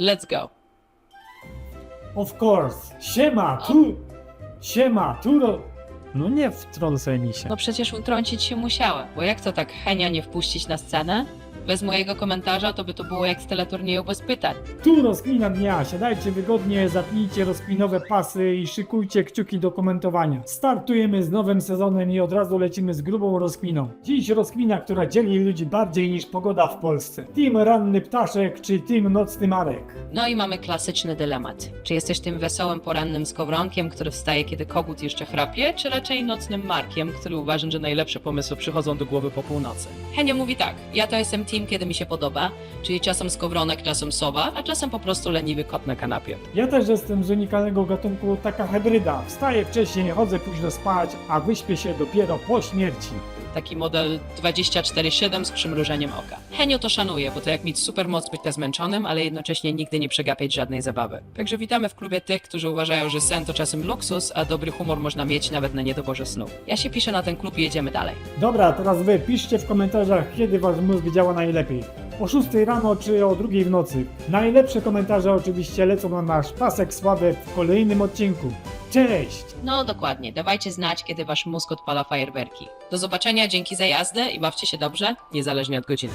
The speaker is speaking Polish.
Let's go. Of course. Siema, tu... Siema, tu... ro- No nie wtrącaj mi się. No przecież utrącić się musiałem, bo jak to tak Henia nie wpuścić na scenę? Bez mojego komentarza to by to było jak z teleturnieju bez pytań. Tu rozkmina dnia. Siadajcie wygodnie, zapnijcie rozkminowe pasy i szykujcie kciuki do komentowania. Startujemy z nowym sezonem i od razu lecimy z grubą rozkminą. Dziś rozkmina, która dzieli ludzi bardziej niż pogoda w Polsce. Team ranny ptaszek czy team nocny marek? No i mamy klasyczny dylemat. Czy jesteś tym wesołym porannym skowronkiem, który wstaje kiedy kogut jeszcze chrapie, czy raczej nocnym markiem, który uważa, że najlepsze pomysły przychodzą do głowy po północy? Henia mówi tak, ja to jestem team, kiedy mi się podoba, czyli czasem skowronek, czasem sowa, a czasem po prostu leniwy kot na kanapie. Ja też jestem z unikalnego gatunku taka hybryda. Wstaję wcześniej, chodzę późno spać, a wyśpię się dopiero po śmierci. Taki model 24-7 z przymrużeniem oka. Henio to szanuje, bo to jak mieć supermoc bycia zmęczonym, ale jednocześnie nigdy nie przegapiać żadnej zabawy. Także witamy w klubie tych, którzy uważają, że sen to czasem luksus, a dobry humor można mieć nawet na niedoborze snu. Ja się piszę na ten klub i jedziemy dalej. Dobra, teraz wy piszcie w komentarzach, kiedy wasz mózg działa najlepiej. O 6 rano czy o 2 w nocy. Najlepsze komentarze oczywiście lecą na nasz pasek sławy w kolejnym odcinku. Cześć! No dokładnie, dawajcie znać, kiedy wasz mózg odpala fajerwerki. Do zobaczenia, dzięki za jazdę i bawcie się dobrze, niezależnie od godziny.